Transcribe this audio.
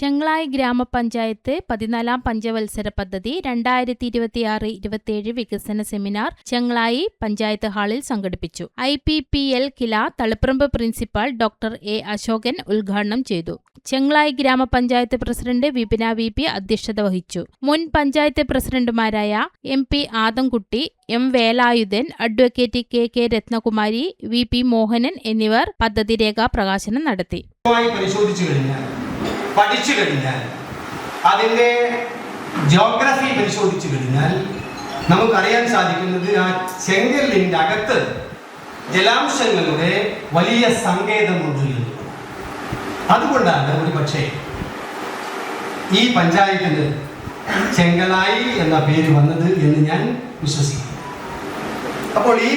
ചെങ്ങളായി ഗ്രാമപഞ്ചായത്ത് പതിനാലാം പഞ്ചവത്സര പദ്ധതി രണ്ടായിരത്തി ഇരുപത്തിയാറ് ഇരുപത്തിയേഴ് വികസന സെമിനാർ ചെങ്ങളായി പഞ്ചായത്ത് ഹാളിൽ സംഘടിപ്പിച്ചു. I P P L Kila Taliparamba principal doctor A Ashokan ഉദ്ഘാടനം ചെയ്തു. ചെങ്ങളായി ഗ്രാമപഞ്ചായത്ത് പ്രസിഡന്റ് വിപിന വി പി അധ്യക്ഷത വഹിച്ചു. മുൻ പഞ്ചായത്ത് പ്രസിഡന്റുമാരായ M P Adamkutty M Velayudhan advocate K K Ratnakumari V P Mohanan എന്നിവർ പദ്ധതി രേഖാ പ്രകാശനം നടത്തി. പഠിച്ചു കഴിഞ്ഞാൽ അതിന്റെ ജോഗ്രഫി പരിശോധിച്ചു കഴിഞ്ഞാൽ നമുക്കറിയാൻ സാധിക്കുന്നത് ആ ചെങ്കല്ലിന്റെ അകത്ത് ജലാംശങ്ങളുടെ വലിയ സങ്കേതമുണ്ട് എന്ന്. അതുകൊണ്ടാണ് ഒരു പക്ഷേ ഈ പഞ്ചായത്തിന് ചെങ്കലായി എന്ന പേര് വന്നത് എന്ന് ഞാൻ വിശ്വസിക്കുന്നു. അപ്പോൾ ഈ